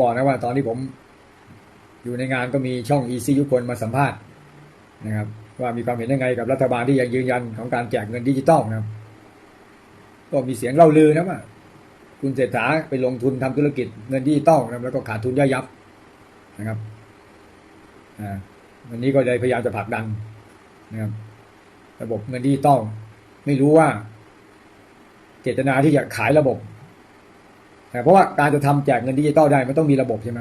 บอกนะว่าตอนที่ผมอยู่ในงานก็มีช่อง EC ยุคนมาสัมภาษณ์นะครับ ว่ามีความเห็นยังไงกับรัฐบาลที่ยังยืนยันของการแจกเงินดิจิตอลนะครับ ก็มีเสียงเล่าลือนะว่าคุณเศรษฐาไปลงทุนทำธุรกิจเงินดิจิตอลนะครับแล้วก็ขาดทุนย่อยยับนะครับอ่าวันนี้ก็เลยพยายามจะผลักดันนะครับ ระบบเงินดิจิตอลไม่รู้ว่า เจตนาที่จะขายระบบ เพราะว่าการจะทำแจกเงินดิจิตอลได้มันต้องมีระบบใช่ไหม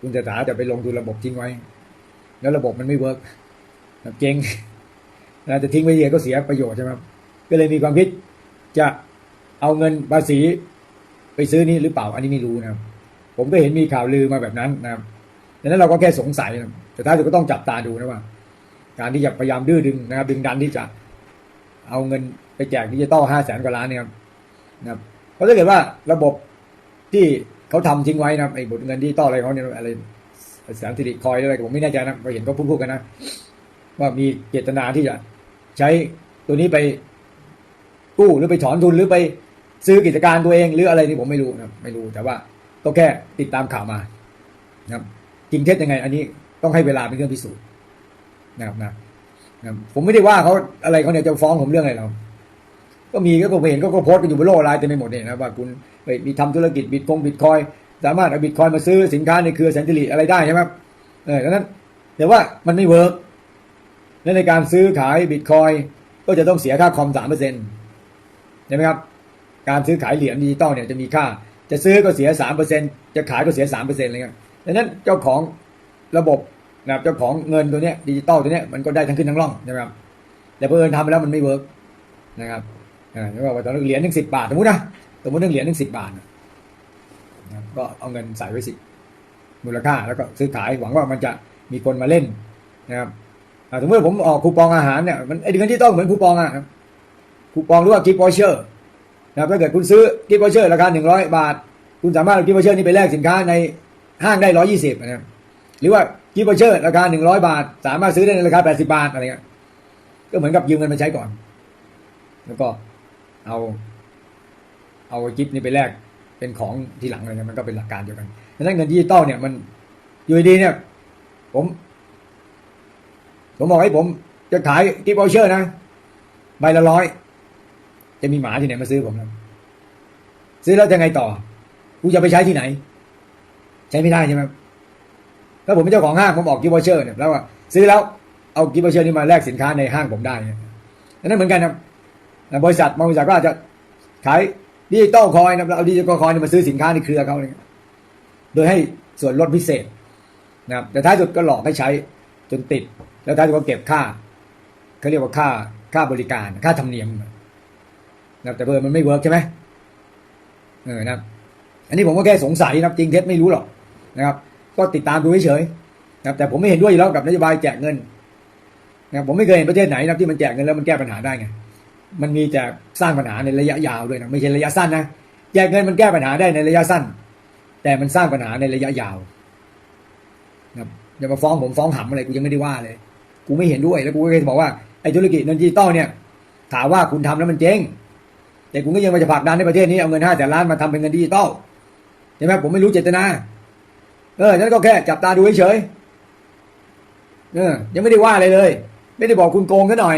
คุณเศรษฐาจะไปลงทุนระบบทิ้งไว้ แล้วระบบมันไม่เวิร์กเจ๊งแล้วจะทิ้งไว้เยอะก็เสียประโยชน์ใช่ไหมก็เลยมีความคิดจะเอาเงินภาษีไปซื้อนี่หรือเปล่า อันนี้ไม่รู้นะผมก็เห็นมีข่าวลือมาแบบนั้นนะครับดังนั้นเราก็แค่สงสัยนะแต่ท้ายสุดก็ต้องจับตาดูนะว่า การที่จะพยายามดื้อดึงนะครับดึงดันที่จะเอาเงินไปแจกดิจิตอลห้าแสนกว่าล้านเนี่ยครับนะครับ เพราะถ้าเกิดว่าระบบที่เขาทำทิ้งไว้นะไอ้บทเงินดิจิตอลอะไรเขาเนี่ยอะไรแสนสิริคอยอะไรผมไม่แน่ใจนะเราเห็นเขาพูดกันนะว่ามีเจตนาที่จะใช้ตัวนี้ไปกู้หรือไปถอนทุนหรือไปซื้อกิจการตัวเองหรืออะไรที่ผมไม่รู้นะไม่รู้แต่ว่าก็แค่ติดตามข่าวมานะครับจริงเท็จยังไง อันนี้ต้องให้เวลาเป็นเครื่องพิสูจน์นะครับนะนะผมไม่ได้ว่าเขาอะไรเขาเนี่ยจะฟ้องผมเรื่องอะไรเรา ก็มีก็ผมเห็นก็โพสต์กันอยู่บนโลกออนไลน์เต็มไปหมดเนี่ยนะว่าคุณไปมีทำธุรกิจบิตคงบิตคอยสามารถเอาบิตคอยมาซื้อสินค้าในเครือแสนสิริอะไรได้ใช่ไหมครับเออดังนั้นแต่ว่ามันไม่เวิร์กและในการซื้อขายบิตคอยก็จะต้องเสียค่าคอมสามเปอร์เซ็นต์ใช่ไหมครับ การซื้อขายเหรียญดิจิตอลเนี่ยจะมีค่า จะซื้อก็เสียสามเปอร์เซ็นต์จะขายก็เสียสามเปอร์เซ็นต์อะไรเงี้ยดังนั้นเจ้าของระบบนะครับเจ้าของเงินตัวเนี้ยดิจิตอลตัวเนี้ยมันก็ได้ทั้งขึ้นทั้งล่องใช่ไหมครับแต่เพื่อนทำไปแล้วมันไม่เวิร์กนะครับ ไม่ว่าตอนนั้นเหรียญหนึ่งสิบบาทสมมตินะสมมติหนึ่งเหรียญหนึ่งสิบบาทนะก็เอาเงินใส่ไว้สิมูลค่าแล้วก็ซื้อขายหวังว่ามันจะมีคนมาเล่นนะครับอ่าสมมติผมออกคูปองอาหารเนี่ยมันไอ้เงินที่ต้องเหมือนคูปองอะคูปองหรือว่ากิฟต์วอเชอร์นะครับถ้าเกิดคุณซื้อกิฟต์วอเชอร์ราคาหนึ่งร้อยบาท คุณสามารถเอากิฟต์วอเชอร์นี้ไปแลกสินค้าในห้างได้ร้อยี่สิบนะครับหรือว่ากิฟต์วอเชอร์ราคาหนึ่งร้อยบาท สามารถซื้อได้ในราคาแปดสิบาทอะไรเงี้ยก็เหมือนกับยืมเงินมาใช้ก่อน แล้วก็ เอา เอากิฟต์นี่ไปแลกเป็นของทีหลังอะไรเงี้ยมันก็เป็นหลักการเดียวกันดังนั้นเงินดิจิตอลเนี่ยมันอยู่ดีเนี่ย ผม ผมบอกให้ผมจะขายกิฟต์วอเชอร์นะใบละร้อยจะมีหมาที่ไหนมาซื้อผมนะซื้อแล้วจะไงต่อกูจะไปใช้ที่ไหน ใช้ไม่ได้ใช่ไหมถ้าผมเป็นเจ้าของห้างผมออกกิฟต์วอเชอร์เนี่ยแล้วว่าซื้อแล้วเอากิฟต์วอเชอร์นี่มาแลกสินค้าในห้างผมได้เนี่ยดังนั้นเหมือนกันครับ แต่บริษัทบางบริษัทก็อาจจะขายดิจิตอลคอยนะแล้วเอาดิจิตอลคอยมาซื้อสินค้าในเครือเขาเนี่ยโดยให้ส่วนลดพิเศษนะครับแต่ท้ายสุดก็หลอกให้ใช้จนติด แล้วท้ายสุดก็เก็บค่าเขาเรียกว่าค่าค่าบริการค่าธรรมเนียมนะแต่เบอร์มันไม่เวิร์กใช่ไหมเออนะครับอันนี้ผมก็แค่สงสัยนะครับจริงเท็จไม่รู้หรอกนะครับ ก็ติดตามดูเฉยๆนะครับแต่ผมไม่เห็นด้วยอยู่แล้วกับนโยบายแจกเงินนะผมไม่เคยเห็นประเทศไหนนะที่มันแจกเงินแล้วมันแก้ปัญหาได้ไง มันมีแต่สร้างปัญหาในระยะยาวด้วยนะไม่ใช่ระยะสั้นนะแจกเงินมันแก้ปัญหาได้ในระยะสั้น แต่มันสร้างปัญหาในระยะยาวนะอย่ามาฟ้องผมฟ้องหำอะไรกูยังไม่ได้ว่าเลย กูไม่เห็นด้วยแล้วกูก็เคยบอกว่าไอ้ธุรกิจเงินดิจิตอลเนี่ย ถามว่าคุณทำแล้วมันเจ๊งแต่คุณก็ยังมาจะผลักดันในประเทศนี้เอาเงินห้าแสนล้านมาทำเป็นเงินดิจิตอลใช่ไหมผมไม่รู้เจตนา เออฉันก็แค่จับตาดูเฉยเออยังไม่ได้ว่าอะไรเลย ไม่ได้บอกคุณโกงกันหน่อย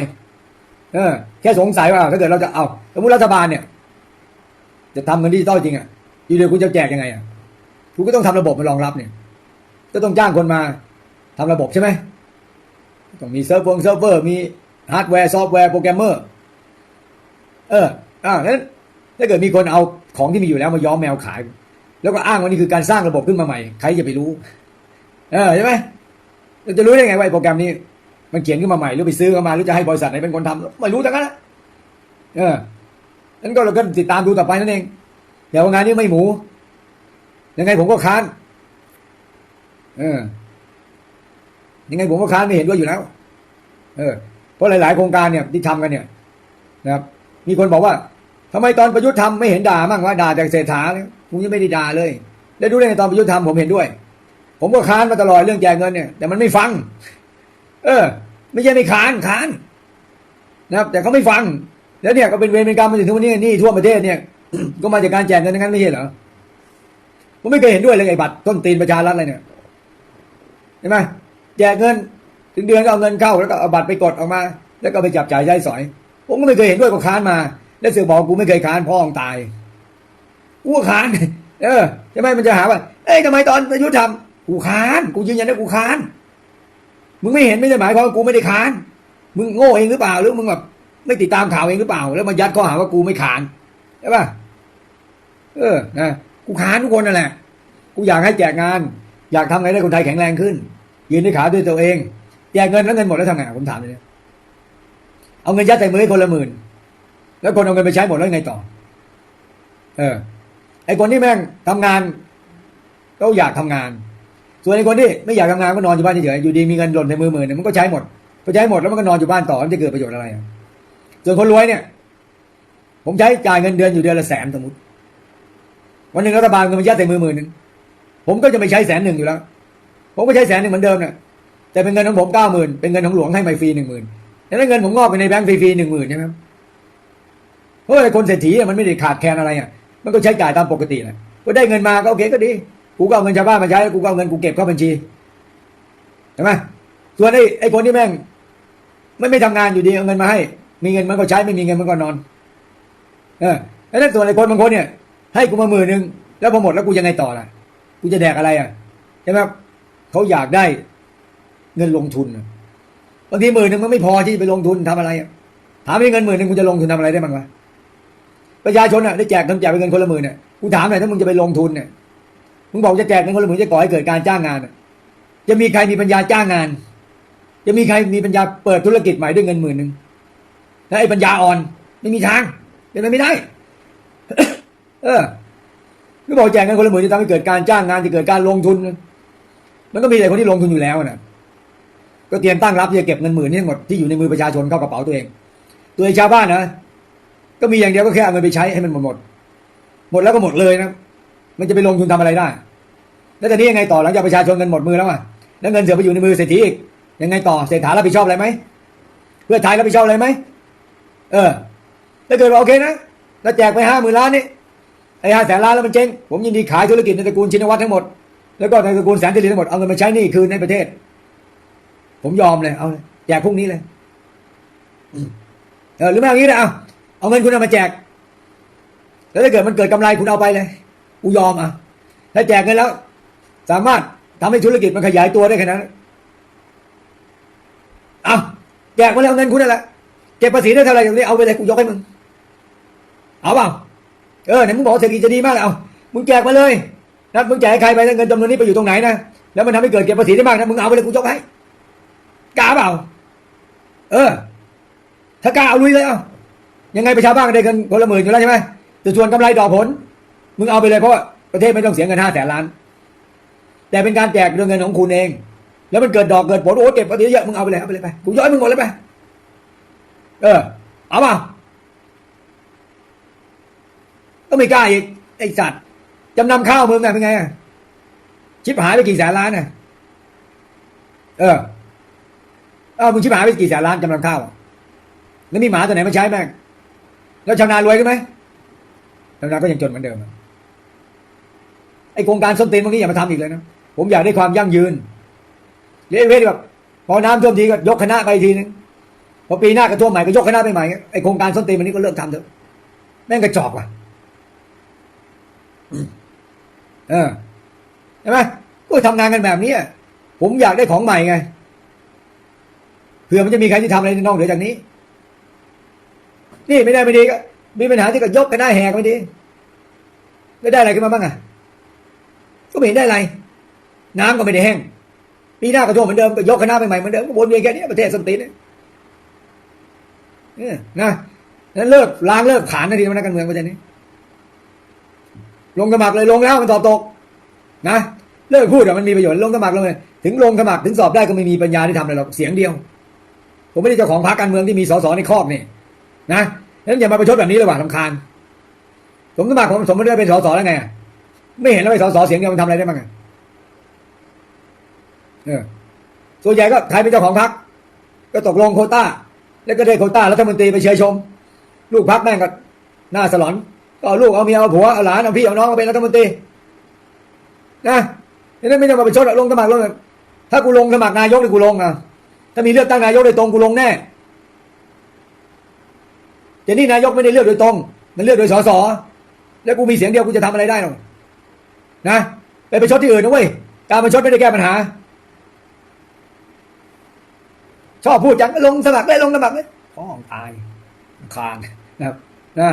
เออแค่สงสัยว่าถ้าเกิดเราจะเอาสมมติรัฐบาลเนี่ย จะทำเงินดิจิตอลจริงอะอยู่เดียวคุณจะแจกยังไงอะคุณก็ต้องทำระบบมารองรับเนี่ย ก็ต้องจ้างคนมาทำระบบใช่ไหมต้องมีเซิร์ฟเวอร์เซิร์ฟเวอร์มีฮาร์ดแวร์ซอฟต์แวร์โปรแกรมเมอร์เอออ่านั้นถ้าเกิดมีคนเอาของที่มีอยู่แล้วมาย้อมแมวขาย แล้วก็อ้างว่านี่คือการสร้างระบบขึ้นมาใหม่ ใครจะไปรู้ เออใช่ไหมเราจะรู้ได้ไงว่าไอ้โปรแกรมนี้ มันเขียนขึ้นมาใหม่หรือไปซื้อมาหรือจะให้บริษัทไหนเป็นคนทำไม่รู้ทั้งนั้นเออนั้นก็เราก็ติดตามดูต่อไปนั่นเองแต่ว่างานนี้ไม่หมู ยังไงผมก็ค้าน เออ ยังไงผมก็ค้านไม่เห็นด้วยอยู่แล้ว เออ เพราะหลาย ๆ โครงการเนี่ยที่ทำกันเนี่ย นะครับ มีคนบอกว่าทำไมตอนประยุทธ์ทำไม่เห็นด่ามั่งว่าด่าแต่เศรษฐาเนี่ยผมยังไม่ได้ด่าเลยแล้ดูได้ไงตอนประยุทธ์ทำผมเห็นด้วย ผมก็ค้านมาตลอดเรื่องแจกเงินเนี่ย แต่มันไม่ฟัง เออ ไม่ใช่ไม่ค้านค้านนะครับ แต่เขาไม่ฟัง แล้วเนี่ยก็เป็นเวรเป็นกรรมมาถึงทุกวันนี้นี่ทั่วประเทศเนี่ย ก็มาจากการแจกเงินทั้งนั้นไม่ใช่เหรอผมไม่เคยเห็นด้วยเลยไอ้บัตรต้นตีนประชารัฐอะไรเนี่ยเห็นไหมแจกเงิน ถึงเดือนก็เอาเงินเข้าแล้วก็เอาบัตรไปกดออกมา แล้วก็ไปจับจ่ายใช้สอย ผมก็ไม่เคยเห็นด้วยก็ค้านมา แล้วเสือบอกกูไม่เคยค้านพ่อของตายกูค้าน เออใช่ไหมมันจะหาว่า เอ้ยทำไมตอนประยุทธ์ทำกูค้าน กูยืนยันว่ากูค้าน มึงไม่เห็นไม่ได้หมายความว่ากูไม่ได้ค้าน มึงโง่เองหรือเปล่าหรือมึงแบบไม่ติดตามข่าวเองหรือเปล่า แล้วมายัดข้อหาว่ากูไม่ค้านใช่ป่ะเออนะกูค้านทุกคนนั่นแหละ กูอยากให้แจกงาน อยากทำไงให้คนไทยแข็งแรงขึ้น ยืนด้วยขาด้วยตัวเองแจกเงินแล้วเงินหมดแล้วทำไงผมถามเลยเอาเงินยัดใส่มือให้คนละหมื่นแล้วคนเอาเงินไปใช้หมดแล้วไงต่อ เออ ไอคนที่แม่งทำงานก็อยากทำงาน ส่วนไอคนที่ไม่อยากทำงานก็นอนอยู่บ้านเฉยๆอยู่ดีมีเงินหล่นในมือหมื่นเนี่ยมันก็ใช้หมดพอใช้หมดแล้วมันก็นอนอยู่บ้านต่อมันจะเกิดประโยชน์อะไรอะส่วนคนรวยเนี่ย ผมใช้จ่ายเงินเดือนอยู่เดือนละแสนสมมติ วันหนึ่งรัฐบาลเงินมายัดใส่มือหมื่นหนึ่งผมก็จะไม่ใช้แสนหนึ่งอยู่แล้ว ผมก็ใช้แสนหนึ่งเหมือนเดิมเนี่ยแต่เป็นเงินของผมเก้าหมื่นเป็นเงินของหลวงให้มาฟรีหนึ่งหมื่นแล้วเงินผมงอกไปในแบงก์ฟรีๆหนึ่งหมื่นใช่ไหมเพราะว่าไอ้คนเศรษฐีมันไม่ได้ขาดแคลนอะไรอะมันก็ใช้จ่ายตามปกติแหละก็ได้เงินมาก็โอเคก็ดี กูก็เอาเงินชาวบ้านมาใช้กูก็เอาเงินกูเก็บเข้าบัญชีใช่ไหมส่วนไอ้ไอ้คนที่แม่งไม่ไม่ทำงานอยู่ดีเอาเงินมาให้ มีเงินมันก็ใช้ไม่มีเงินมันก็นอน เออแล้วส่วนไอ้คนบางคนเนี่ย ให้กูมาหมื่นหนึ่งแล้วพอหมดแล้วกูยังไงต่อล่ะ กูจะแดกอะไรอะใช่ไหมเขาอยากได้เงินลงทุนบางทีหมื่นหนึ่งมันไม่พอที่จะไปลงทุนทำอะไรถามว่าเงินหมื่นหนึ่งคุณจะลงทุนทำอะไรได้บ้างวะประชาชนอะได้แจกเงินแจกไปเงินคนละหมื่นเนี่ยกูถามหน่อยถ้ามึงจะไปลงทุนเนี่ย มึงบอกจะแจกเงินคนละหมื่นจะก่อให้เกิดการจ้างงาน จะมีใครมีปัญญาจ้างงาน จะมีใครมีปัญญาเปิดธุรกิจใหม่ด้วยเงินหมื่นหนึ่งแล้วไอ้ปัญญาอ่อน ไม่มีทางเป็นไปไม่ได้ เออไม่บอกแจกเงินคนละหมื่นจะทำให้เกิดการจ้างงานจะเกิดการลงทุน มันก็มีแต่คนที่ลงทุนอยู่แล้วนะก็เตรียมตั้งรับที่จะเก็บเงินหมื่นนี่หมดที่อยู่ในมือประชาชนเข้ากระเป๋าตัวเอง ตัวเองชาวบ้านนะก็มีอย่างเดียวก็แค่เอาเงินไปใช้ให้มันหมดหมดหมดแล้วก็หมดเลยนะมันจะไปลงทุนทำอะไรได้ แล้วแต่นี้ยังไงต่อหลังจากประชาชนเงินหมดมือแล้วอะแล้วเงินเสือไปอยู่ในมือเศรษฐีอีกยังไงต่อเศรษฐารับผิดชอบอะไรไหมเพื่อไทยรับผิดชอบอะไรไหมเออถ้าเกิดว่าโอเคนะแล้วแจกไปห้าหมื่นล้านนี่ไอ้ห้าแสนล้านแล้วมันเจ๊งผมยินดีขายธุรกิจในตระกูลชินวัตรทั้งหมดแล้วก็ในตระกูลแสนสิริทั้งหมดเอาเงินมาใช้หนี้คืนในประเทศ ผมยอมเลยเอาแจกพรุ่งนี้เลยเออหรือไม่เอางี้นะเอาเอาเงินคุณเอามาแจก แล้วถ้าเกิดมันเกิดกำไรคุณเอาไปเลยกูยอมอะถ้าแจกเงินแล้ว สามารถทำให้ธุรกิจมันขยายตัวได้ขนาดนั้นเอาแจกมาแล้วเงินคุณนั่นแหละเก็บภาษีได้เท่าไหร่อย่างนี้เอาไปเลยกูยกให้มึง เอาเปล่าเออไหนมึงบอกเศรษฐกิจจะดีมากเลยเอามึงแจกมาเลยนะมึงแจกให้ใครไปเงินจำนวนนี้ไปอยู่ตรงไหนนะแล้วมันทำให้เกิดเก็บภาษีได้มากนะมึงเอาไปเลยกูยกให้กล้าเปล่า เออ ถ้ากล้าเอาลุยเลยเอายังไงประชาบ้านได้เงินคนละหมื่นอยู่แล้วใช่ไหมแต่ส่วนกำไรดอกผล มึงเอาไปเลยเพราะว่าประเทศไม่ต้องเสียเงินห้าแสนล้าน แต่เป็นการแจกด้วยเงินของคุณเอง แล้วมันเกิดดอกเกิดผลโอ้เก็บภาษีเยอะมึงเอาไปเลยเอาไปเลยไปกูย้อยมึงหมดเลยไปเออ เอาเปล่าก็ไม่กล้าอีกไอ้สัตว์จำนำข้าวมึงไงเป็นไงชิบหายไปกี่แสนล้านน่ะเออเออมึงชิบหายไปกี่แสนล้านจำนำข้าวแล้วมีหมาตัวไหนมาใช้แม่งแล้วชาวนารวยขึ้นไหมชาวนาก็ยังจนเหมือนเดิมไอโครงการส้นตีนพวกนี้อย่ามาทำอีกเลยนะ ผมอยากได้ความยั่งยืนเรียกเว้ยแบบพอน้ำท่วมทีก็ยกคณะไปอีกทีนึงพอปีหน้าก็ท่วมใหม่ก็ยกคณะไปใหม่ไอโครงการส้นตีนวันนี้ก็เลิกทำเถอะแม่งกระจอกว่ะเออใช่ไหมก็ทำงานกันแบบนี้ผมอยากได้ของใหม่ไงเผื่อมันจะมีใครที่ทำอะไรนอกเหนือจากนี้ นี่ไม่ได้ไม่ดีก็มีปัญหาที่ก็ยกกันได้แหกไม่ดีไม่ได้อะไรขึ้นมาบ้างอะก็ไม่เห็นได้อะไร น้ำก็ไม่ได้แห้งปีหน้าก็ท่วมเหมือนเดิมก็ยกคณะไปใหม่เหมือนเดิมก็วนเวียนแค่นี้ประเทศสมติเนี่ยนะนั้นเลิกล้างเลิกขานนาทีมันนักการเมืองประเทศนี้ ลงสมัครเลยลงแล้วมันสอบตก นะเลิกพูดอะมันมีประโยชน์ลงสมัครลงเลยถึงลงสมัครถึงสอบได้ก็ไม่มีปัญญาที่ทำอะไรหรอกเสียงเดียว ผมไม่ได้เจ้าของพรรคการเมืองที่มีสสในครอบนี่นะนั้นอย่ามาประชดแบบนี้เลยว่ะลำคาญผมสมัครผมสมมติได้เป็นสสแล้วไง ไม่เห็นแล้วไปสสเสียงเดียวมันทำอะไรได้บ้างอะเออ ส่วนใหญ่ก็ใครเป็นเจ้าของพรรคก็ตกลงโคต้า แล้วก็ได้โคต้ารัฐมนตรีไปเชียร์ชม ลูกพรรคแม่งก็หน้าสลอน ก็ลูกเอาเมียเอาผัวเอาหลานเอาพี่เอาน้องเอาเป็นรัฐมนตรีนะนี่ไม่ต้องมาเประชดรอกลงสมัครลงถ้ากูลงสมัครนายกนี่กูลงนะถ้ามีเลือกตั้งนายกโดยตรงกูลงแน่แต่นี่นายกไม่ได้เลือกโดยตรง มันเลือกโดยสสแล้วกูมีเสียงเดียวกูจะทำอะไรได้หรอกนะไปปชดที่อื่นนะเว้ยการปชดไม่ได้แก้ปัญหา ชอบพูดจังลงสมัครได้ลงสมัครเลยฟ้องตายคานนะครับนะ